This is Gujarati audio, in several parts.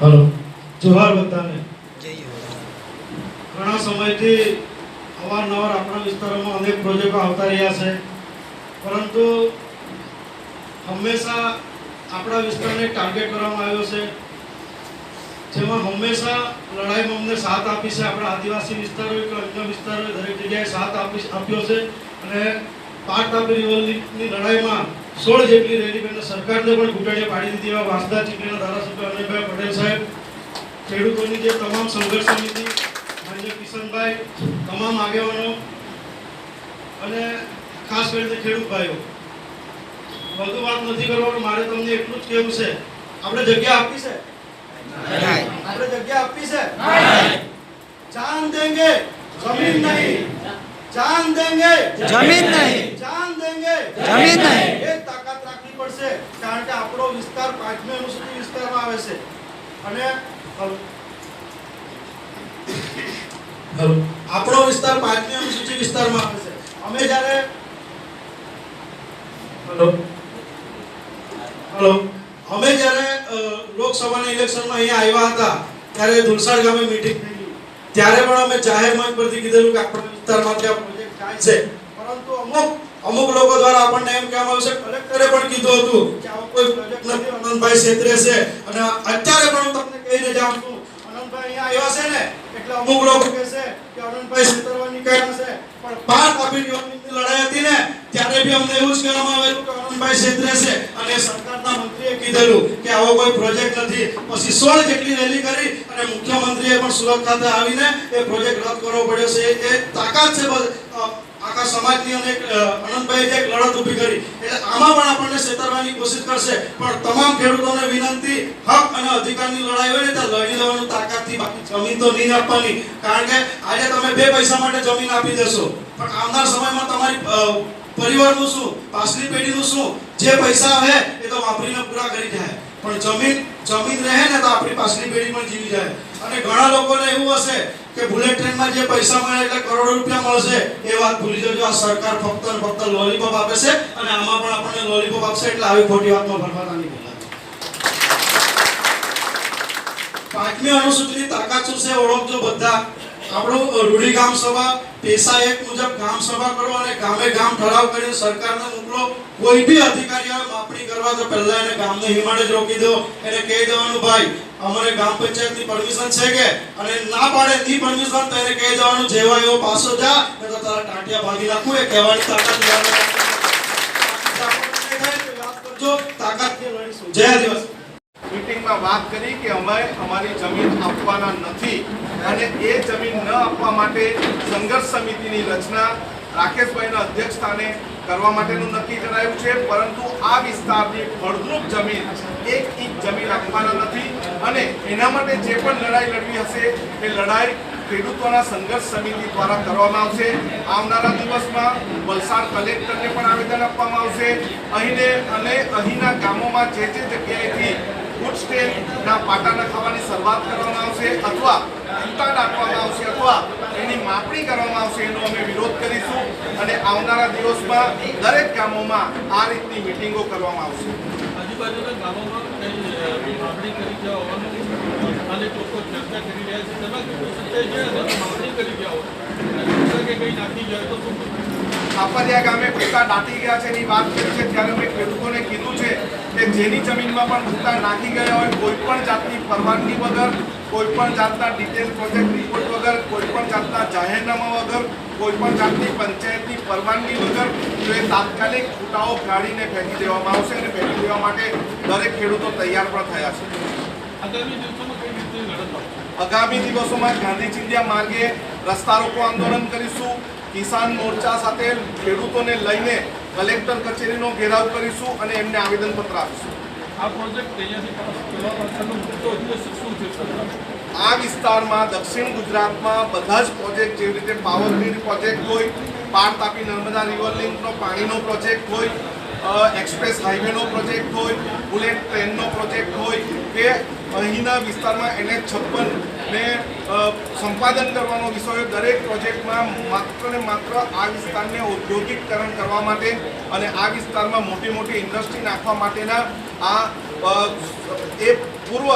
હલો. જોહાર બધાને. ઘણા સમયથી અવારનવાર આપણા વિસ્તારોમાં અનેક પ્રોજેક્ટો આવતા રહ્યા છે. પરંતુ હંમેશા આપણા વિસ્તારને ટાર્ગેટ કરવામાં આવ્યો છે. જેમાં હંમેશા લડાઈમાં અમને સાથ આપી છે. આપણા આદિવાસી વિસ્તારો કે અન્ય વિસ્તારોએ દરેક જગ્યાએ સાથ આપી આપ્યો છે. અને પાટ તાપી રિવરની લડાઈમાં સોળ જેટલી રેલી કરીને સરકારને પણ ઘૂંટણીએ પાડી દીધી એવા વાંસદા ચીખલીના ધારાસભ્ય અનિલભાઈ પટેલ સાહેબ ખેડૂતોની જે તમામ સંઘર્ષ સમિતિ માન્ય કિશનભાઈ તમામ આગેવાનો અને ખાસ કરીને ખેડૂત ભાઈઓ. વધુ વાત નથી કરવાનું મારે તમને એટલું જ કહેવું છે આપણે જગ્યા આપી છે? આપણે જગ્યા આપી છે? ચાંદ દેંગે જમીન નહીં. જાન દેંગે. જમીન નહીં. જાન દેંગે. જમીન નહીં. એ તાકાત રાખવી પડશે કારણ કે આપણો વિસ્તાર પાંચમી અનુસૂચિત વિસ્તારમાં આવે છે. અને. આપણો વિસ્તાર પાંચમી અનુસૂચિ વિસ્તારમાં આવે છે. અમે જ્યારે હલો. હલો. અમે જ્યારે લોકસભાના ઇલેક્શનમાં અહીંયા આવ્યા હતા ત્યારે ધુલસાડ ગામે મીટિંગ થઈ ત્યારે પણ અમે જાહેર મંચ પરથી કીધેલું કે આપણા વિસ્તારમાં ત્યાં થાય છે. પરંતુ અમુક અમુક લોકો દ્વારા આપણને એમ કહેવામાં આવશે કલેક્ટરે પણ કીધું હતું કે આવો કોઈ પ્રોજેક્ટ નથી, અનંતભાઈ ક્ષેત્રે છે. અને અત્યારે પણ હું તમને કહીને જાઉં છું, અનંતભાઈ અહીંયા આવ્યા છે ને, એટલે અમુક લોકો કહે છે કે અનંતભાઈ છેતરવાની કારણ છે. પણ પાંચ આપી યુનિટની લડાઈ હતી ને, ત્યારે બી અમને એવું જ કહેવામાં આવેલું કે અનંતભાઈ ક્ષેત્રે છે. અને સરકારના મંત્રીએ કીધેલું કે આવો કોઈ પ્રોજેક્ટ નથી. પછી સોળ જેટલી રેલી કરી અને મુખ્યમંત્રીએ પણ સુરત ખાતે આવીને એ પ્રોજેક્ટ રદ કરવો પડ્યો છે. એ- તાકાત છે આખા સમાજની અને એક, અ, અનંતભાઈએ જે એક લડત ઊભી કરી. એટલે આમાં પણ આપણને છેતરવાની કોશિશ કરશે. પણ તમામ ખેડૂતોને વિનંતી હક અને અધિકારની લડાઈ હોય ને ત્યાં લડી લેવાનું તાકાતથી બાકી જમીન તો નહીં આપવાની. કારણ કે આજે તમે બે પૈસા માટે જમીન આપી દેશો. પણ આવનાર સમયમાં તમારી પરિવારનું શું પાછલી પેઢીનું શું જે પૈસા હે એ તો વાપરીને પૂરા કરી જાય. પણ જમીન જમીન રહે ને તો આપણી પાછલી પેઢી પણ જીવી જાય. અને ઘણા લોકોને એવું હશે કે બુલેટ ટ્રેનમાં જે પૈસા મળે એટલે કરોડો રૂપિયા મળશે, એ વાત ભૂલી જજો. આ સરકાર ફક્ત ને ફક્ત લોલીપોપ આપે છે અને આમાં પણ આપણને લોલીપોપ આપશે એટલે આવી ખોટી વાતમાં ભરવાના નહીં પાંચમી અનુસૂચિની તાકાત શું છે ઓળખજો બધા. આપણું રૂઢી ગામ સભા, પેશા એક મુજબ ગામ સભા કરો અને ગામે ગામ ઠરાવ કરીને સરકારને મોકલો. કોઈ બી અધિકારી આવે, માપણી કરવા તો પહેલા એને ગામને હિમાડે જ રોકી દો. એને કહી દેવાનું, ભાઈ, અમારે ગ્રામ પંચાયતની પરમિશન છે કે? અને ના પાડે ની પરમિશન તો એને કહી દેવાનું જેવા એવો પાસો જા તો તારા ટાંટિયા ભાગી નાખું. એ કહેવાની તાકાત જો તાકાત લડીશું જય દિવસ મીટિંગમાં વાત કરી કે અમે અમારી જમીન આપવાના નથી. અને એ જમીન ન આપવા માટે સંઘર્ષ સમિતિની રચના રાકેશભાઈના અધ્યક્ષ સ્થાને કરવા માટેનું નક્કી કરાયું છે, પરંતુ આ વિસ્તારની ફળદ્રુપ જમીન એક ઇંચ જમીન આપવાના નથી અને એના માટે જે પણ લડાઈ લડવી હશે એ લડાઈ ખેડૂતોના સંઘર્ષ સમિતિ દ્વારા કરવામાં આવશે. આવનારા દિવસમાં વલસાડ કલેક્ટરને પણ આવેદન આપવામાં આવશે. અહીંને અને અહીંના ગામોમાં જે જે જગ્યાએથી ફૂડ સ્ટેન્ડના પાટા નખાવાની શરૂઆત કરવામાં આવશે અથવા અંતા આપવામાં આવશે અથવા એની માપણી કરવામાં આવશે એનો અમે વિરોધ કરીશું અને આવનારા દિવસમાં દરેક ગામોમાં આ રીતની મિટિંગો કરવામાં આવશે. આજુબાજુના ગામોમાં? ખાપરિયા ગામે ભૂકા દાટી ગયા છે એની વાત કરી છે. ત્યારે અમે ખેડૂતોને કીધું છે કે જેની જમીનમાં પણ ભૂકા નાખી ગયા હોય કોઈ પણ જાતની પરવાનગી વગર કોઈ પણ જાતના ડિટેલ પ્રોજેક્ટ રિપોર્ટ વગર કોઈ પણ જાતના જાહેરનામા વગર કોઈ પણ જાતની પંચાયતની પરવાનગી વગર તો એ તાત્કાલિક ફૂટાઓ ગાડીને ફેંકી દેવામાં આવશે અને ફેંકી દેવા માટે દરેક ખેડૂતો તૈયાર પણ થયા છે. આગામી દિવસોમાં ગાંધી ચિંધ્યા માર્ગે રસ્તા રોકો આંદોલન કરીશું કિસાન મોરચા સાથે ખેડૂતોને લઈને કલેક્ટર કચેરીનો ઘેરાવ કરીશું અને એમને આવેદનપત્ર આપીશું. આ પ્રોજેક્ટ આ વિસ્તારમાં દક્ષિણ ગુજરાતમાં બધા જ પ્રોજેક્ટ જેવી રીતે પાવર ગ્રીડ પ્રોજેક્ટ હોય, પાર તાપી નર્મદા રિવર લિંકનો પાણીનો પ્રોજેક્ટ હોય એક્સપ્રેસ હાઈવેનો પ્રોજેક્ટ હોય, બુલેટ ટ્રેનનો પ્રોજેક્ટ હોય કે અહીંના વિસ્તારમાં એને છપ્પન ને સંપાદન કરવાનો વિષય દરેક પ્રોજેક્ટમાં માત્ર ને માત્ર આ વિસ્તારને ઔદ્યોગિકકરણ કરવા માટે અને આ વિસ્તારમાં મોટી મોટી ઇન્ડસ્ટ્રી નાખવા માટેના આ એ પૂર્વ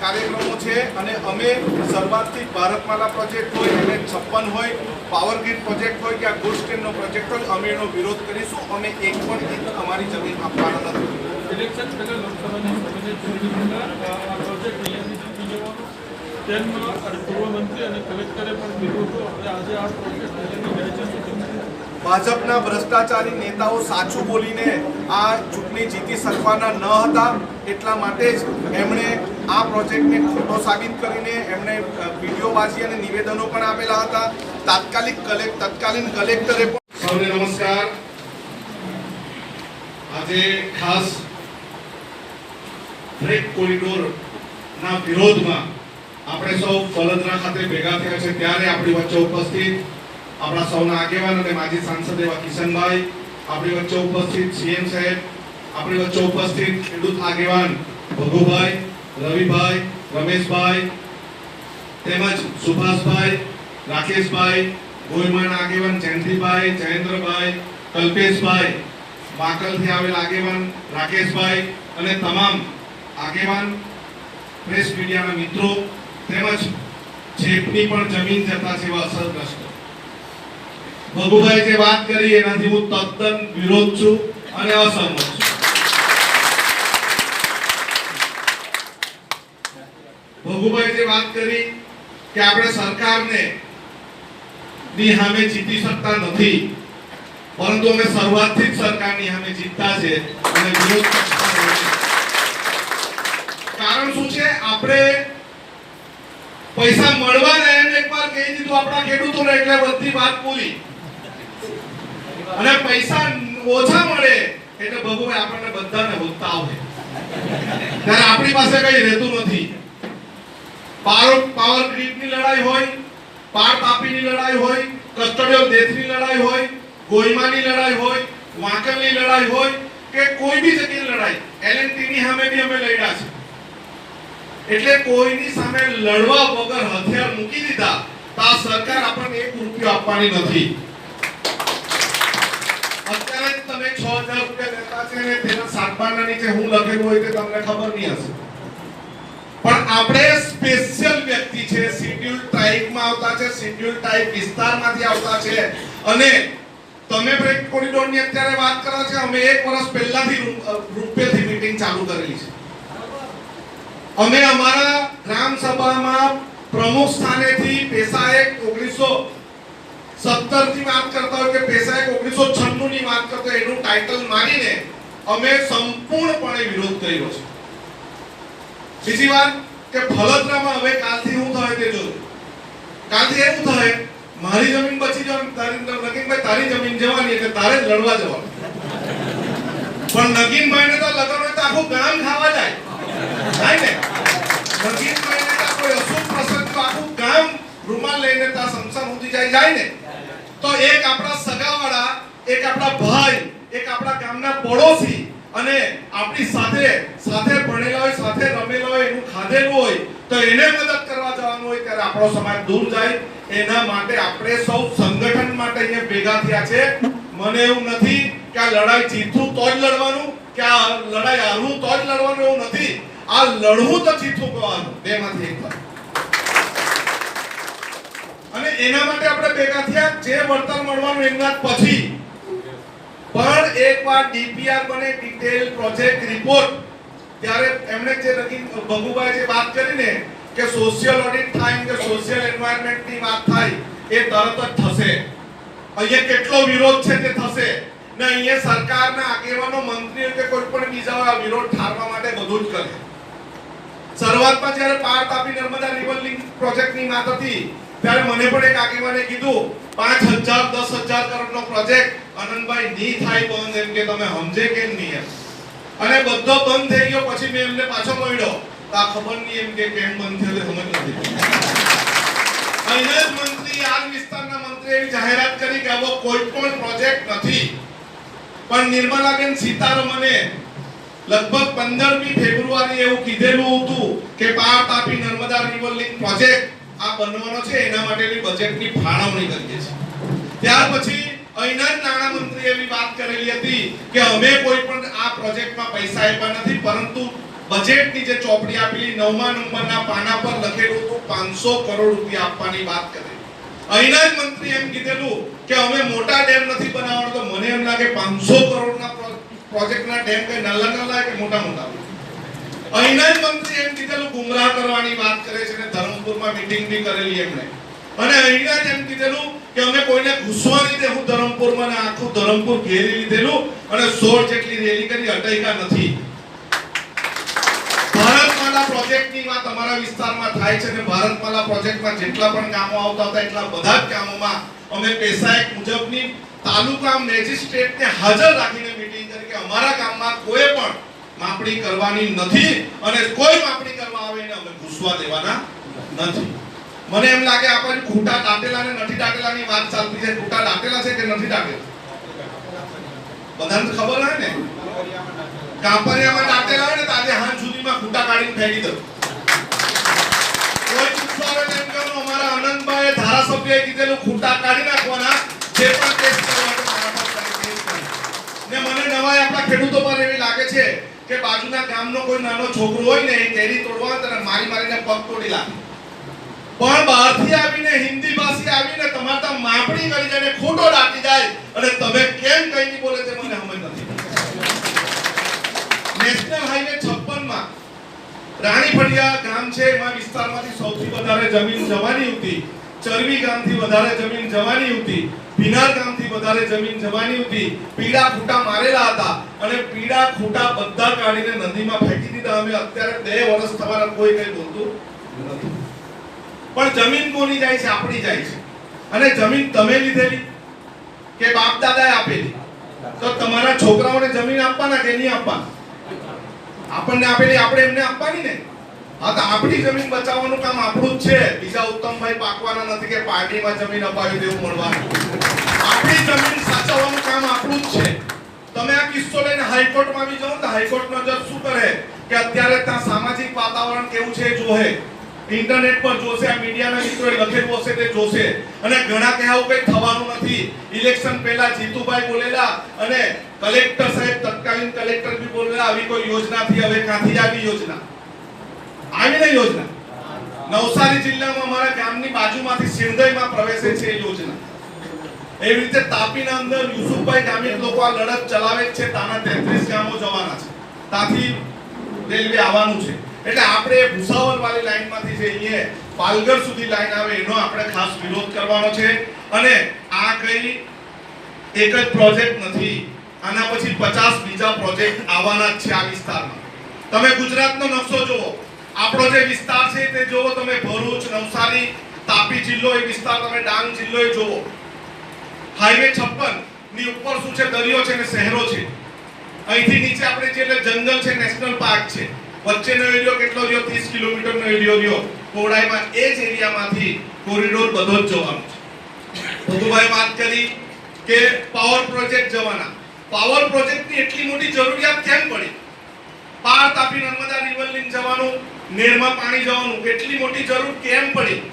કાર્યક્રમો છે. અને અમે શરૂઆતથી ભારતમાલા પ્રોજેક્ટ હોય, એને છપ્પન હોય, પાવર ગ્રીડ પ્રોજેક્ટ હોય કે આ ગુડ સ્ટેન્ડનો પ્રોજેક્ટ હોય, અમે એનો વિરોધ કરીશું. અમે એક પણ એક અમારી જમીન આપવાના નથી. તેમ ગૃહમંત્રી અને કલેક્ટરે પણ કીધું હતું આપણે આજે આ પ્રોજેક્ટ અહીંયાથી જાય છે. ભાજપના ભ્રષ્ટાચારી નેતાઓ સાચું બોલીને આ ચૂંટણી જીતી શકવાના ન હતા એટલા માટે જ એમણે આ પ્રોજેક્ટને ખોટો સાબિત કરીને એમણે અ, વિડીયોબાજી અને નિવેદનો પણ આપેલા હતા. તાત્કાલિક કલેક્ટ તત્કાલીન કલેક્ટરે પણ સૌને નમસ્કાર. આજે ખાસ કોરિડોર કોરિડોરના વિરોધમાં આપણે સૌ બળદરા ખાતે ભેગા થયા છે. ત્યારે આપણી વચ્ચે ઉપસ્થિત આપણા સૌના આગેવાન અને માજી સાંસદ એવા કિશનભાઈ, આપણી વચ્ચે ઉપસ્થિત સીએમ સાહેબ, આપણી વચ્ચે ઉપસ્થિત ખેડૂત આગેવાન ભગુભાઈ, રવિભાઈ, રમેશભાઈ, તેમજ સુભાષભાઈ, રાકેશભાઈ, ગોયમાના આગેવાન જયંતિભાઈ, જયેન્દ્રભાઈ, કલ્પેશભાઈ વાકલથી આવેલ આગેવાન રાકેશભાઈ અને તમામ આગેવાન, પ્રેસ મીડિયાના મિત્રો તેમજ જેટની પણ જમીન જતા છે અસરગ્રસ્ત. બબુભાઈ જે વાત કરી, એનાથી હું તદ્દન વિરોધ છું અને અસહમત છું. ભગુભાઈ જે વાત કરી કે આપણે સરકારને ની સામે જીતી શકતા નથી, પરંતુ અમે શરૂઆતથી જ સરકારની સામે જીતતા છે અને વિરોધ કારણ શું છે? આપણે પૈસા મળવાના એમ એકવાર કહી દીધું, આપણા ખેડૂતોને એટલે બધી વાત પૂરી અને પૈસા ઓછા મળે એટલે ભગવાન આપણને બધાને હોતા આવે ત્યારે આપણી પાસે કઈ રહેતું નથી. પાવર પાવર ગ્રીડની લડાઈ હોય, પાર તાપીની લડાઈ હોય કસ્ટોડિયલ ડેથની લડાઈ હોય, ગોઈમાની લડાઈ હોય, વાંકલની લડાઈ હોય, કે કોઈ બી જગ્યાની લડાઈ એલએનટી ની સામે બી અમે લડ્યા છે એટલે કોઈની સામે લડવા વગર હથિયાર મૂકી દીધા તો આ સરકાર આપણને એક રૂપિયો આપવાની નથી. અત્યારે તમે 6000 રૂપિયા લેતા હોય તે તમને ખબર નહીં હશે. પણ આપણે સ્પેશિયલ વ્યક્તિ છે, શેડ્યુલ ટ્રાઇબમાં આવતા છે, શેડ્યુલ ટ્રાઇબ વિસ્તારમાંથી આવતા છે. અને તમે બ્રેક કોરિડોરની અત્યારે વાત કરો છો, અમે એક વર્ષ પહેલાથી રૂ- રૂપિયાથી મીટિંગ ચાલુ કરેલી છે. અમે અમારા ગ્રામ સભામાં પ્રમુખ સ્થાનેથી પેશા એક ઓગણીસો સત્તરથી વાત કરતા હોય કે પેશા એક ઓગણીસો છન્નું ની વાત કરતા એનું ટાઇટલ માનીને અમે સંપૂર્ણપણે વિરોધ કર્યો છે. બીજી વાત કે ફલતરામાં હવે કાલથી હું થાય તે જોજો. કાલથી એવું થાય, મારી જમીન બચી જવાની, તારી નગીનભાઈ, તારી જમીન જવાની, એટલે તારે જ લડવા જવાનું. પણ નગીનભાઈને તો લગન હોય તો આખું ગામ ખાવા જાય. થાય ને તો કોઈ અશુભ પ્રસંગ આખું ગામ રૂમાલ લઈને ત્યાં સંસાર સુધી જાય જાય ને? તો એક આપણા સગાવાળા, એક આપણા ભાઈ, એક આપણા ગામના પડોશી અને આપણી સાથે સાથે ભણેલા હોય, સાથે રમેલા હોય, એનું ખાધેલું હોય, તો એને મદદ કરવા જવાનું હોય ત્યારે આપણો સમાજ દૂર જાય. એના માટે આપણે સૌ સંગઠન માટે અહીંયા ભેગા થયા છે. મને એવું નથી કે આ લડાઈ જીતું તો જ લડવાનું, કે આ લડાઈ હારવું તો જ લડવાનું, એવું નથી. આ લડવું તો જીતવું બે માંથી એક અને એના માટે આપણે ભેગા થયા, જે વળતર મળવાનું એમના પછી. પણ એકવાર ડીપીઆર બને ડિટેલ પ્રોજેક્ટ રિપોર્ટ ત્યારે એમણે જે નગીન બગુભાઈ જે વાત કરી ને કે સોશિયલ ઓડિટ થાય કે સોશિયલ એન્વાયરમેન્ટની વાત થાય, એ તરત જ થશે. અહીંયા કેટલો વિરોધ છે તે થશે. ને અહીંયા સરકારના આગેવાનો, મંત્રીઓ કે કોઈ પણ બીજા વિરોધ ઠારવા માટે બધું જ કરે. શરૂઆતમાં જ્યારે પાર તાપી નર્મદા રિવર લિંક પ્રોજેક્ટની વાત હતી ત્યારે મને પણ એક આગેવાને કીધું, પાંચ હજાર, દસ હજાર કરોડનો પ્રોજેક્ટ આનંદભાઈ નહીં થાય બંધ એમ કે તમે સમજે કેમ નહીં એમ. અને બધો બંધ થઈ ગયો, પછી મેં એમને પાછો મળ્યો. તો આ ખબર નહીં એમ કે કેમ બંધ થયો સમજ નથી. અહીંયા મંત્રી આ વિસ્તારના મંત્રી એવી જાહેરાત કરી કે આવો કોઈ પણ પ્રોજેક્ટ નથી. પણ નિર્મલાબેન સીતારમણે લગભગ પંદરમી ફેબ્રુઆરી એવું કીધેલું હતું કે Par Tapi Narmada river link project આ બનવાનો છે, એના માટેની બજેટની ફાળવણી કરીએ છીએ. ત્યાર પછી અહીંના નાણામંત્રી એવી વાત કરેલી હતી કે અમે કોઈ પણ આ પ્રોજેક્ટમાં પૈસા આપ્યા નથી, પરંતુ બજેટની જે ચોપડી આપેલી નવમા નંબરના પાના પર લખેલું હતું, પાંચસો કરોડ રૂપિયા આપવાની વાત કરી અહીંના જ મંત્રી એમ કીધેલું કે અમે મોટા ડેમ નથી બનાવવાનો, તો મને એમ લાગે પાંચસો કરોડના પ્રોજેક્ટના ડેમ કઈ નાના નાના કે મોટા મોટા? અહીંના મંત્રી એમ કીધેલું, ગુમરાહ કરવાની વાત કરે છે ને ધરમપુરમાં મીટિંગ બી કરેલી એમણે. અને અહીંના જ એમ કીધેલું કે અમે કોઈને ઘૂસવા નહીં દેવું ધરમપુરમાં ને આખું ધરમપુર ઘેરી લીધેલું અને સોળ જેટલી રેલી કરી અટૈકા નથી. ભારતમાલા પ્રોજેક્ટની વાત અમારા વિસ્તારમાં થાય છે અને ભારતમાલા પ્રોજેક્ટમાં જેટલા પણ કામો આવતા હતા, એટલા બધા જ કામોમાં અમે પૈસા એક મુજબની તાલુકા મેજિસ્ટ્રેટને હાજર રાખીને મીટિંગ કરી કે અમારા કામમાં કોઈ પણ માપણી કરવાની નથી અને કોઈ માપણી કરવા આવે એને અમે ઘૂસવા દેવાના નથી. મને એમ લાગે આપણે ખોટા દાટેલા ને નથી દાટેલાની વાત ચાલતી છે. ખૂટા દાટેલા છે કે નથી દાટેલા? બધાને ખબર હોય ને? કાપરિયામાં દાટેલા હોય ને આજે હાંજ સુધીમાં ખોટા કાઢીને ફેંકી દો કોઈ ગુસ્સો આવે એમ અમારા આનંદભાઈ ધારાસભ્યએ કીધેલું ખોટા કાઢી નાખવાના. જે પણ કરો. ને મને નવાય આપણા ખેડૂતો પર એવી લાગે છે કે બાજુના ગામનો કોઈ નાનો છોકરો હોય ને કેરી તોડવા તને મારી મારીને પગ તોડી લાગે પણ બહારથી આવીને, હિન્દી ભાષી આવીને તમારા માપણી કરી જાય ને ખોટો દાટી જાય, અને તમે કેમ કઈ નહીં બોલે તે મને સમજ નથી. નેશનલ હાઈવે 56 માં રાણીફળિયા ગામ છે, એમાં વિસ્તારમાંથી સૌથી વધારે જમીન જવાની હતી. ચરવી ગામથી વધારે જમીન જવાની હતી ભીનાર ગામથી વધારે જમીન જવાની હતી પીડા ખૂટા મારેલા હતા અને પીડા ખૂટા બધા કાઢીને નદીમાં ફેંકી દીધા. અમે અત્યારે બે વર્ષ તમારા કોઈ કઈ બોલતું નથી. પણ જમીન કોની જાય છે? આપણી જાય છે. અને જમીન તમે લીધેલી કે બાપ દાદાએ આપેલી? તો તમારા છોકરાઓને જમીન આપવાના કે નહીં આપવાના? આપણને આપેલી, આપણે એમને આપવાની ને? હા, તો આપણી જમીન બચાવવાનું કામ આપણું જ છે. બીજા ઉત્તમભાઈ પાકવાના નથી કે પાર્ટીમાં જમીન અપાવી દેવું મળવાનું. આપણી જમીન સાચવવાનું કામ આપણું જ છે. તમે આ કિસ્સો લઈને હાઈકોર્ટમાં આવી જાઓ તો હાઈકોર્ટનો જજ શું કરે? કે અત્યારે ત્યાં સામાજિક વાતાવરણ કેવું છે જોહે. ઇન્ટરનેટ પર જોશે, આ મીડિયાના મિત્રોએ લખેલું હશે તે જોશે. અને ઘણા કહે આવું કંઈ થવાનું નથી. ઇલેક્શન પહેલા જીતુભાઈ બોલેલા અને કલેક્ટર સાહેબ તત્કાલીન કલેક્ટર બી બોલેલા, આવી કોઈ યોજના થી હવે ક્યાંથી આવી યોજના? આવી ને યોજના. નવસારી જિલ્લામાં અમારા ગામની બાજુમાંથી સિંધઈમાં પ્રવેશે છે એ યોજના. એવી રીતે તાપીના અંદર યુસુફભાઈ ગામિત લોકો આ લડત ચલાવે છે તાના 33 ગામો જવાના છે. ત્યાંથી રેલવે આવવાનું છે. એટલે આપણે ભુસાવલ વાળી લાઈનમાંથી જે અહીંયા પાલગર સુધી લાઈન આવે, એનો આપણે ખાસ વિરોધ કરવાનો છે. અને આ કઈ એક જ પ્રોજેક્ટ નથી. આના પછી 50 બીજા પ્રોજેક્ટ આવવાના છે આ વિસ્તારમાં. તમે ગુજરાતનો નકશો જુઓ. આપણો જે વિસ્તાર છે તે જુઓ તમે ભરૂચ, નવસારી, તાપી જિલ્લો એ વિસ્તાર તમે ડાંગ જિલ્લો એ જુઓ હાઈવે 56 ની ઉપર શું છે? દરિયો છે ને શહેરો છે. અહીંથી નીચે આપણે જે જંગલ છે, નેશનલ પાર્ક છે. વચ્ચેનો એરિયો કેટલો રહ્યો? 30 કિલોમીટરનો એરિયો રહ્યો. કોડાઈમાં એ જ એરિયામાંથી કોરિડોર બધો જ જવાનો છે. બધુભાઈ વાત કરી કે પાવર પ્રોજેક્ટ જવાના. પાવર પ્રોજેક્ટની એટલી મોટી જરૂરિયાત કેમ પડી? પાર તાપી નર્મદા રિવર લિંક જવાનું નેરમાં પાણી જવાનું. એટલી મોટી જરૂર કેમ પડી?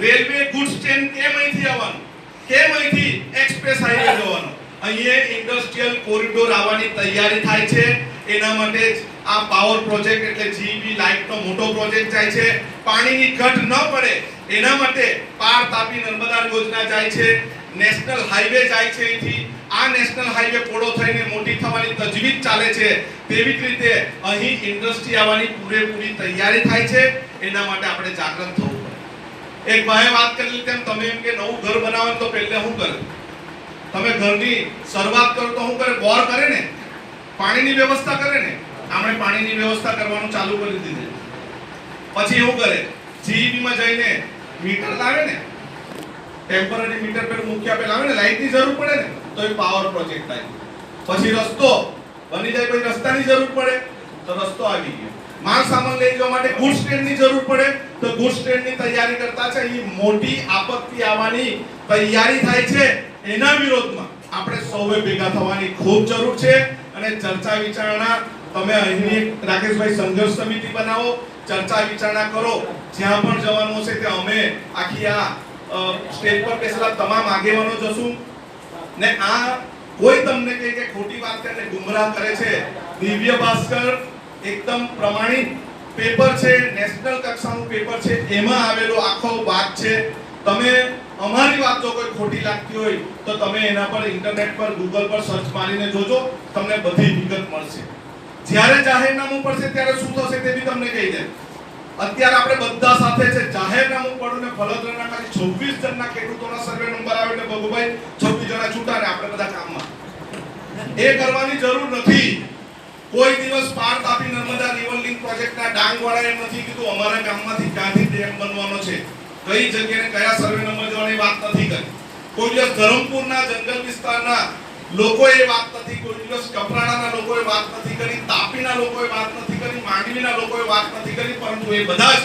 રેલવે ગુડ્સ ટ્રેન કેમ અહીંથી આવવાનું? કેમ અહીંથી એક્સપ્રેસ હાઈવે જવાનું? અહીંયા ઇન્ડસ્ટ્રીયલ કોરિડોર આવવાની તૈયારી થાય છે. એના માટે જ આ પાવર પ્રોજેક્ટ એટલે જીબી લાઇટનો મોટો પ્રોજેક્ટ જાય છે. પાણીની ઘટ ન પડે. એના માટે પાર તાપી નર્મદા યોજના જાય છે. નેશનલ હાઈવે જાય છે અહીંથી. આ નેશનલ હાઈવે પોળો થઈને મોટી થવાની તજવીજ ચાલે છે. તેવી જ રીતે અહીં ઇન્ડસ્ટ્રી આવવાની પૂરેપૂરી તૈયારી થાય છે. એના માટે આપણે જાગૃત થવું પડે. એક ભાઈ વાત કરેલી તેમ તમે એમ કે નવું ઘર બનાવો તો પહેલે શું કરે? તમે ઘરની શરૂઆત કરો તો શું કરે? બોર કરે ને? પાણીની વ્યવસ્થા કરે ને? આપણે પાણીની વ્યવસ્થા કરવાનું ચાલુ કરી દીધું. પછી શું કરે? જીઈબીમાં જઈને મીટર લાવે ને? ટેમ્પરરી મીટર પેલું મુખ્ય પેલા આવે ને લાઈટની જરૂર પડે ને, તો એ પાવર પ્રોજેક્ટ થાય. પછી રસ્તો, બની જાય પછી રસ્તાની જરૂર પડે, તો રસ્તો આવી ગયો. માલ સામાન લઈ જવા માટે ગુડ્સ ટ્રેનની જરૂર પડે, તો ગુડ્સ ટ્રેનની તૈયારી કરતા છે. એ મોટી આપત્તિ આવવાની તૈયારી થાય છે એના વિરોધમાં. આપણે સૌએ ભેગા થવાની ખૂબ જરૂર છે અને ચર્ચા વિચારણા તમે અહીંની રાકેશભાઈ સંઘર્ષ સમિતિ બનાવો, ચર્ચા વિચારણા કરો. જ્યાં પણ જવાનું હશે ત્યાં અમે આખી આ સ્ટેજ પર બેસેલા તમામ આગેવાનો જશું ને આ કોઈ તમને કહે કે ખોટી વાત કરે ને ગુમરાહ કરે છે. દિવ્ય ભાસ્કર એકદમ પ્રમાણિત પેપર છે નેશનલ કક્ષાનું પેપર છે, એમાં આવેલો આખો વાત છે. તમે અમારી વાત જો કોઈ ખોટી લાગતી હોય, તો તમે એના પર ઇન્ટરનેટ પર ગૂગલ પર સર્ચ મારીને જોજો. તમને બધી વિગત મળશે. જ્યારે જાહેરનામું પડશે, ત્યારે શું થશે તે બી તમને કહી દે. અત્યારે આપણે બધા સાથે છે. જાહેરનામું પડ્યું ને ફલોદરાના ખાલી 26 જણના ખેડૂતોના સર્વે નંબર આવે એટલે ભગુભાઈ 26 જણા છૂટા ને આપણે બધા કામમાં. એ કરવાની જરૂર નથી. કોઈ દિવસ પાર તાપી નર્મદા રિવર લિંક પ્રોજેક્ટના ડાંગ વાળા એમ નથી કીધું. અમારા ગામમાંથી ગાંધી ડેમ બનવાનો છે? કઈ જગ્યાએ કયા સર્વે નંબર જવાની વાત નથી કરી. કોઈ દિવસ ધરમપુરના જંગલ વિસ્તારના લોકોએ વાત નથી કોઈ દિવસ કપરાડાના લોકોએ વાત નથી કરી, તાપીના લોકોએ વાત નથી કરી, માંડવીના લોકોએ વાત નથી કરી, પરંતુ એ બધા જ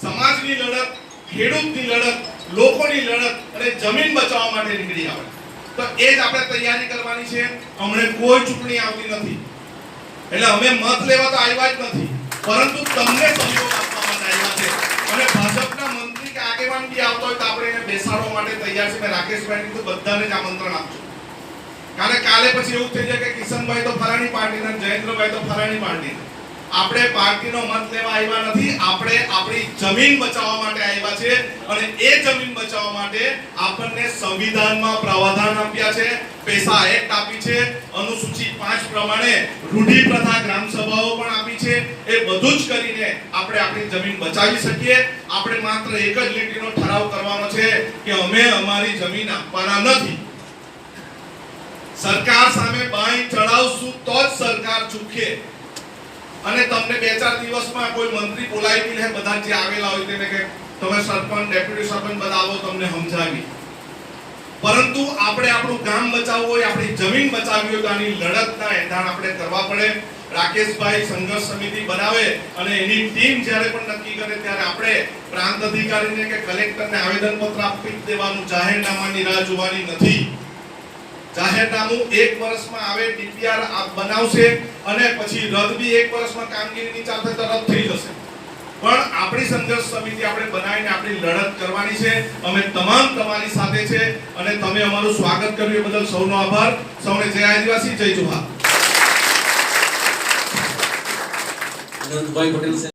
સમાજની લડત, ખેડૂતની લડત, લોકોની લડત અને જમીન બચાવવા માટે નીકળી આવે. તો એ જ આપણે તૈયારી કરવાની છે. અમને કોઈ ચૂંટણી આવતી નથી. એટલે અમે મત લેવા તો આવ્યા જ નથી, પરંતુ તમને સહયોગ આપવા માટે આવ્યા છે. અને ભાજપના મંત્રી કે આગેવાન બી આવતો હોય તો આપણે એને બેસાડવા માટે તૈયાર છે. મેં રાકેશભાઈને કીધું બધાને જ આમંત્રણ આપજો કારણ કાલે પછી એવું થઈ જાય કે કિશનભાઈ તો ફલાણી પાર્ટીના જયેન્દ્રભાઈ તો ફલાણી પાર્ટી. આપણે પાર્ટીનો મત લેવા આવ્યા નથી, આપણે આપણી જમીન બચાવવા માટે આવ્યા છે અને એ જમીન બચાવવા માટે આપણને સંવિધાનમાં પ્રાવધાન આપ્યા છે, પૈસા એક્ટ આપી છે અનુસૂચિ 5 પ્રમાણે રૂઢિ પ્રથા ગ્રામ સભાઓ પણ આપી છે. એ બધું જ કરીને આપણે આપણી જમીન બચાવી શકીએ. આપણે માત્ર એક જ લીટીનો ઠરાવ કરવાનો છે કે અમે અમારી જમીન આપવાના નથી. સરકાર સામે બાઈ ચડાવશું તો જ સરકાર ચૂકે. અને તમને બે ચાર દિવસમાં કોઈ મંત્રી બોલાવી લે બધા જે આવેલા હોય તેને કે તમે સરપંચ, ડેપ્યુટી સરપંચ બધા તમને સમજાવી. પરંતુ આપણે આપણું ગામ બચાવવું હોય, આપણી જમીન બચાવવી હોય તો આની લડતના એંધાણ આપણે કરવા પડે. રાકેશભાઈ સંઘર્ષ સમિતિ બનાવે અને એની ટીમ જ્યારે પણ નક્કી કરે ત્યારે આપણે પ્રાંત અધિકારીને કે કલેક્ટરને આવેદનપત્ર આપી દેવાનું, જાહેરનામાની રાહ જોવાની નથી. જાહેરનામું એક વર્ષમાં આવે ડીપીઆર બનાવશે અને પછી રદ બી એક વર્ષમાં કામગીરીની ચાલશે તો રદ થઈ જશે. પણ આપણી સંઘર્ષ સમિતિ આપણે બનાવીને આપણી લડત કરવાની છે. અમે તમામ તમારી સાથે છે અને તમે અમારું સ્વાગત કર્યું એ બદલ સૌનો આભાર. સૌને જય આદિવાસી, જય જુહાર. અનંતભાઈ પટેલ